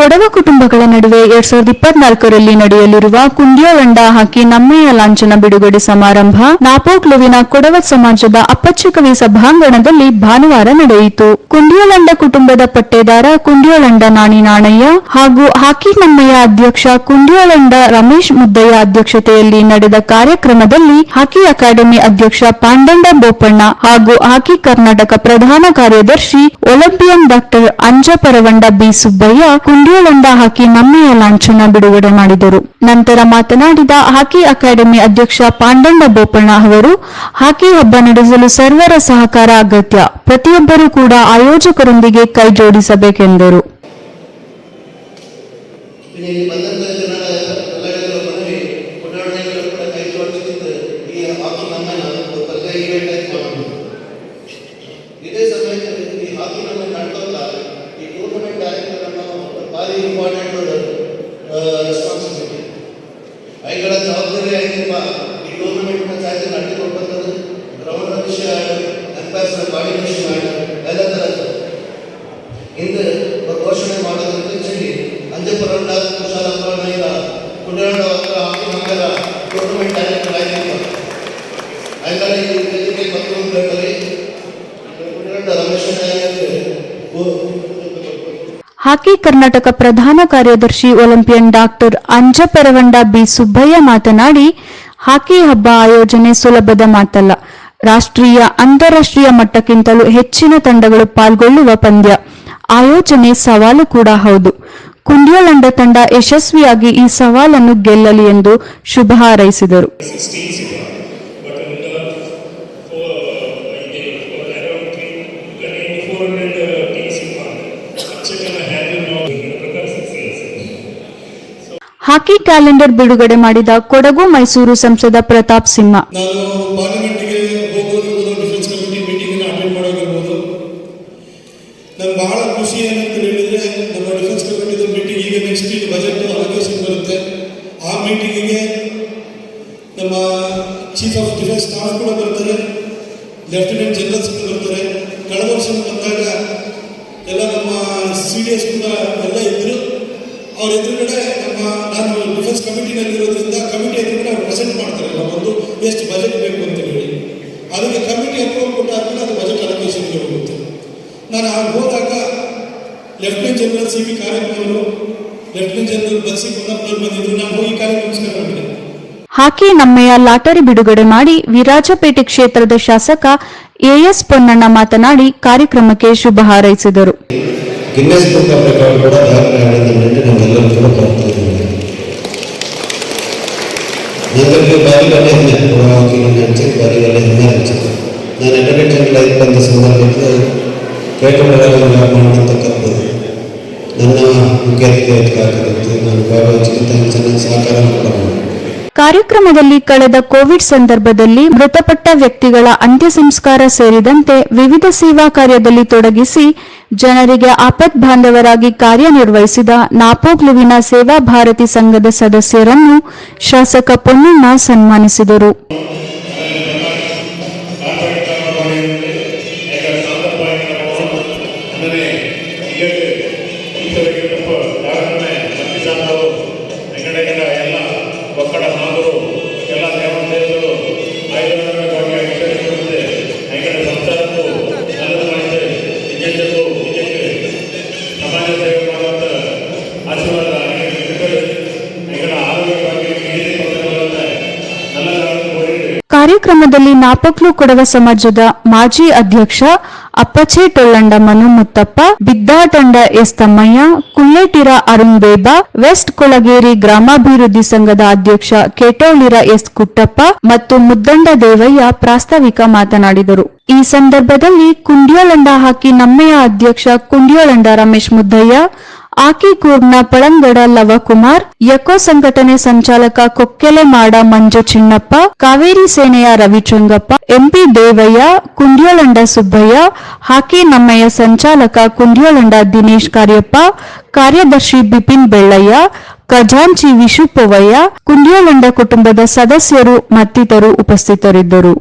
ಕೊಡವ ಕುಟುಂಬಗಳ ನಡುವೆ ಎರಡ್ ಸಾವಿರದ ಇಪ್ಪತ್ನಾಲ್ಕರಲ್ಲಿ ನಡೆಯಲಿರುವ ಕುಂಡ್ಯೋಳಂಡ ಹಾಕಿ ನಮ್ಮಯ್ಯ ಲಾಂಛನ ಬಿಡುಗಡೆ ಸಮಾರಂಭ, ನಾಪೋಕ್ಲುವಿನ ಕೊಡವ ಸಮಾಜದ ಅಪ್ಪಚ್ಚಕವಿ ಸಭಾಂಗಣದಲ್ಲಿ ಭಾನುವಾರ ನಡೆಯಿತು. ಕುಂಡಿಯೋಂಡ ಕುಟುಂಬದ ಪಟ್ಟೇದಾರ ಕುಂಡಿಯೋಂಡ ನಾಣಿ ನಾಣಯ್ಯ ಹಾಗೂ ಹಾಕಿ ನಮ್ಮಯ್ಯ ಅಧ್ಯಕ್ಷ ಕುಂಡಿಯೋಂಡ ರಮೇಶ್ ಮುದ್ದಯ್ಯ ಅಧ್ಯಕ್ಷತೆಯಲ್ಲಿ ನಡೆದ ಕಾರ್ಯಕ್ರಮದಲ್ಲಿ ಹಾಕಿ ಅಕಾಡೆಮಿ ಅಧ್ಯಕ್ಷ ಪಾಂಡಂಡ ಬೋಪಣ್ಣ ಹಾಗೂ ಹಾಕಿ ಕರ್ನಾಟಕ ಪ್ರಧಾನ ಕಾರ್ಯದರ್ಶಿ Olympian doctor Anjaparavanda B Subbaiah Kundiyolanda hockey ನಮ್ಮಯ್ಯ ಲಾಂಛನ ಬಿಡುಗಡೆ ಮಾಡಿದರು. ನಂತರ ಮಾತನಾಡಿದ ಹಾಕಿ ಅಕಾಡೆಮಿ ಅಧ್ಯಕ್ಷ ಪಾಂಡಣ್ಣ ಬೋಪಣ್ಣ ಅವರು, ಹಾಕಿ ಹಬ್ಬ ನಡೆಸಲು ಸರ್ವರ ಸಹಕಾರ ಅಗತ್ಯ, ಪ್ರತಿಯೊಬ್ಬರೂ ಕೂಡ ಆಯೋಜಕರೊಂದಿಗೆ ಕೈ ಜೋಡಿಸಬೇಕೆಂದರು. ಇದೇ ಸಮಯದಲ್ಲಿ ಈ ಹಾಕಿ ನಮ್ಮ ನಡ್ಕೋತ ಈ ಟೂರ್ನಮೆಂಟ್ ಡೈರೆಕ್ಟರ್ ಅನ್ನೋ ಭಾರಿ ಇಂಪಾರ್ಟೆಂಟ್ ರೆಸ್ಪಾನ್ಸಿಬಿಲಿಟಿ ಐಗಳ ಜವಾಬ್ದಾರಿ ಆಗಿರುವ ಈ ಟೂರ್ನಮೆಂಟ್ನ ಚಾಚೆ ನಡೆದುಕೊಡ್ಬೇಕಂದ್ರೆ ಗ್ರೌಂಡ್ ವಿಷಯ ಅಂಪೈರ್ಸ್ ಬಾಡಿ ವಿಷಯ ಎಲ್ಲ ಥರದ್ದು ಒಂದು ಘೋಷಣೆ ಮಾಡೋದಂತ ಹೇಳಿ ಅಂಜಪುರಂಡ ಕುಶಾಲಪುರಣ ಈಗ ಕುಡಿಯೋಣ ಹತ್ರ ಹಾಕಿ ನಮ್ಮೆಲ್ಲ ಟೂರ್ನಮೆಂಟ್ ಡೈರೆಕ್ಟರ್ ಹಂಗಾಗಿ ಈ ವೇದಿಕೆ ಮತ್ತೊಂದು ಬೇಕಾದ್ರೆ ಕುಡಿಯೋಣ ರಮೇಶ್ ಹಾಕಿ ಕರ್ನಾಟಕ ಪ್ರಧಾನ ಕಾರ್ಯದರ್ಶಿ Olympian doctor Anjaparavanda B Subbaiah ಮಾತನಾಡಿ, ಹಾಕಿ ಹಬ್ಬ ಆಯೋಜನೆ ಸುಲಭದ ಮಾತಲ್ಲ. ರಾಷ್ಟ್ರೀಯ, ಅಂತಾರಾಷ್ಟ್ರೀಯ ಮಟ್ಟಕ್ಕಿಂತಲೂ ಹೆಚ್ಚಿನ ತಂಡಗಳು ಪಾಲ್ಗೊಳ್ಳುವ ಪಂದ್ಯ. ಆಯೋಜನೆ ಸವಾಲು ಕೂಡ ಹೌದು. ಕುಂಡ್ಯೋಳಂಡ ತಂಡ ಯಶಸ್ವಿಯಾಗಿ ಈ ಸವಾಲನ್ನು ಗೆಲ್ಲಲಿ ಎಂದು ಶುಭ ಹಾರೈಸಿದರು. ಹಾಕಿ ಕ್ಯಾಲೆಂಡರ್ ಬಿಡುಗಡೆ ಮಾಡಿದ ಕೊಡಗು ಮೈಸೂರು ಸಂಸದ ಪ್ರತಾಪ್ ಸಿಂಹ. ಬಹಳ ಖುಷಿ ಏನಂತ ಹೇಳಿದ್ರೆ ನಮ್ಮ ಡಿಫೆನ್ಸ್ ಕಮಿಟಿದ ಮೀಟಿಂಗ್ ಈಗ ನೆಕ್ಸ್ಟ್ ಈಗ ಬಜೆಟ್ ಅಲೋಕೇಶನ್ ಬರುತ್ತೆ. ಆ ಮೀಟಿಂಗಿಗೆ ನಮ್ಮ ಚೀಫ್ ಆಫ್ ಡಿಫೆನ್ಸ್ ಸ್ಟಾಫ್ ಕೂಡ ಬರ್ತಾರೆ. ಲೆಫ್ಟಿನೆಂಟ್ ಜನರಲ್ಸ್ ಕೂಡ ಬರ್ತಾರೆ. ಕಳೆದ ವರ್ಷ ಬಂದಾಗ ಎಲ್ಲ ನಮ್ಮ ಸಿ ಡಿ ಎಸ್ ಕೂಡ ಎಲ್ಲ ಇದ್ರು. ಅವ್ರ ಎದುರುಗಡೆ ನಾನು ಡಿಫೆನ್ಸ್ ಕಮಿಟಿನಲ್ಲಿ ಇರೋದ್ರಿಂದ ಕಮಿಟಿ ನಾವು ಪ್ರೆಸೆಂಟ್ ಮಾಡ್ತಾರೆ. ಒಂದು ಎಷ್ಟು ಬಜೆಟ್ ಬೇಕು ಅಂತ ಹೇಳಿ. ಅದಕ್ಕೆ ಕಮಿಟಿ ಅಪ್ರೂವಲ್ ಕೊಟ್ಟಾದ್ಮೇಲೆ ಅದು ಬಜೆಟ್ ಅಲೋಕೇಶನ್ಗೆ ಹೋಗುತ್ತೆ. ನಾನು ಆಗ ಹೋದಾಗ ಲೆಫ್ಟಿನೆಂಟ್ ಜನರಲ್ ಸಿ ಬಿ ಕಾರ್ಯಕ್ರಮಗಳು ಲೆಫ್ಟಿನೆಂಟ್ ಜನರಲ್ ಬನ್ಸಿ ಕುಂದಪ್ಪನವ್ರು ಬಂದಿದ್ರು. ನಾನು ಹೋಗಿ ಕಾರ್ಯಕ್ರಮ ಮಾಡಿದೆ ಹಾಕಿ ನಮ್ಮೆಯ ಲಾಟರಿ ಬಿಡುಗಡೆ ಮಾಡಿ ವಿರಾಜಪೇಟೆ ಕ್ಷೇತ್ರದ ಶಾಸಕ ಎಎಸ್ ಪೊನ್ನಣ್ಣ ಮಾತನಾಡಿ ಕಾರ್ಯಕ್ರಮಕ್ಕೆ ಶುಭ ಹಾರೈಸಿದರು. ಗಿನ್ನೆಸ್ ಬುಕ್ ಆಫ್ ರೆಕಾರ್ಡ್ ಕೂಡ ದಾಖಲೆ ಆಡಿದಂತೆ ನಾವೆಲ್ಲರೂ ಕೂಡ ಬರ್ತಾ ಇದ್ದೀವಿ ನನಗೆ ಬಾರಿಗಾಲೆ ಹೆಮ್ಮೆ ಹಾಕಿ ನನ್ನ ಹಂಚಿಗೆ ಬಾರಿಗಾಲೆ ಹೆಮ್ಮೆ ಹಂಚಿದೆ ನಾನು ಅಡ್ವೊಕೇಟ್ ಜನರಲ್ ಆಗಿ ಬಂದ ಸಂದರ್ಭದಲ್ಲಿ ಕೈಗೊಂಡಾಗ ಮಾಡತಕ್ಕಂಥದ್ದು ನನ್ನ ಮುಖ್ಯ ಅತಿಥಿ ಕಾರ್ಯಕ್ರಮಕ್ಕೆ ನಾನು ಭಾಗವಹಿಸಿದಂಥ ಚೆನ್ನಾಗಿ ಸಹಕಾರ ಕೂಡ ಮಾಡಿದೆ ಕಾರ್ಯಕ್ರಮದಲ್ಲಿ ಕಳೆದ ಕೋವಿಡ್ ಸಂದರ್ಭದಲ್ಲಿ ಮೃತಪಟ್ಟ ವ್ಯಕ್ತಿಗಳ ಅಂತ್ಯ ಸಂಸ್ಕಾರ ಸೇರಿದಂತೆ ವಿವಿಧ ಸೇವಾ ಕಾರ್ಯದಲ್ಲಿ ತೊಡಗಿಸಿ ಜನರಿಗೆ ಆಪತ್ ಬಾಂಧವರಾಗಿ ಕಾರ್ಯನಿರ್ವಹಿಸಿದ ನಾಪೋಕ್ಲುವಿನ ಸೇವಾ ಭಾರತಿ ಸಂಘದ ಸದಸ್ಯರನ್ನು ಶಾಸಕ ಪೊನ್ನಣ್ಣ ಸನ್ಮಾನಿಸಿದರು. Amen. ಕಾರ್ಯಕ್ರಮದಲ್ಲಿ ನಾಪಕ್ಲು ಕೊಡವ ಸಮಾಜದ ಮಾಜಿ ಅಧ್ಯಕ್ಷ ಅಪ್ಪಚೆ ಟೊಳ್ಳಂಡ ಮನು ಮುತ್ತಪ್ಪ ಬಿದ್ದಾಟಂಡ ಎಸ್ ತಮ್ಮಯ್ಯ ಕುಲ್ಲೇಟಿರ ಅರುಣ್ ಬೇಬಾ, ವೆಸ್ಟ್ ಕೊಳಗೇರಿ ಗ್ರಾಮಾಭಿವೃದ್ಧಿ ಸಂಘದ ಅಧ್ಯಕ್ಷ ಕೆಟೋಳಿರ ಎಸ್ ಕುಟ್ಟಪ್ಪ ಮತ್ತು ಮುದ್ದಂಡ ದೇವಯ್ಯ ಪ್ರಾಸ್ತಾವಿಕ ಮಾತನಾಡಿದರು. ಈ ಸಂದರ್ಭದಲ್ಲಿ ಕುಂಡ್ಯೋಳಂಡ ಹಾಕಿ ನಮ್ಮಯ್ಯ ಅಧ್ಯಕ್ಷ ಕುಂಡ್ಯೋಳಂಡ ರಮೇಶ್ ಮುದ್ದಯ್ಯ ಆಕಿಕೂರ್ನ ಪಳಂಗಡ ಲವಕುಮಾರ್, ಯಕೋ ಸಂಘಟನೆ ಸಂಚಾಲಕ ಕೊಕ್ಕೆಲೆ ಮಾಡ ಮಂಜು ಚಿನ್ನಪ್ಪ, ಕಾವೇರಿ ಸೇನೆಯ Ravichangappa, M P Devaiah, Kundyolanda Subbaiah, hockey ನಮ್ಮಯ್ಯ ಸಂಚಾಲಕ ಕುಂಡ್ಯೋಳಂಡ ದಿನೇಶ್ ಕಾರ್ಯಪ್ಪ, ಕಾರ್ಯದರ್ಶಿ ಬಿಪಿನ್ ಬೆಳ್ಳಯ್ಯ, ಖಜಾಂಚಿ ವಿಶುಪವಯ್ಯ ಕುಂಡ್ಯೋಲಂಡ ಕುಟುಂಬದ ಸದಸ್ಯರು ಮತ್ತಿತರರು ಉಪಸ್ಥಿತರಿದ್ದರು.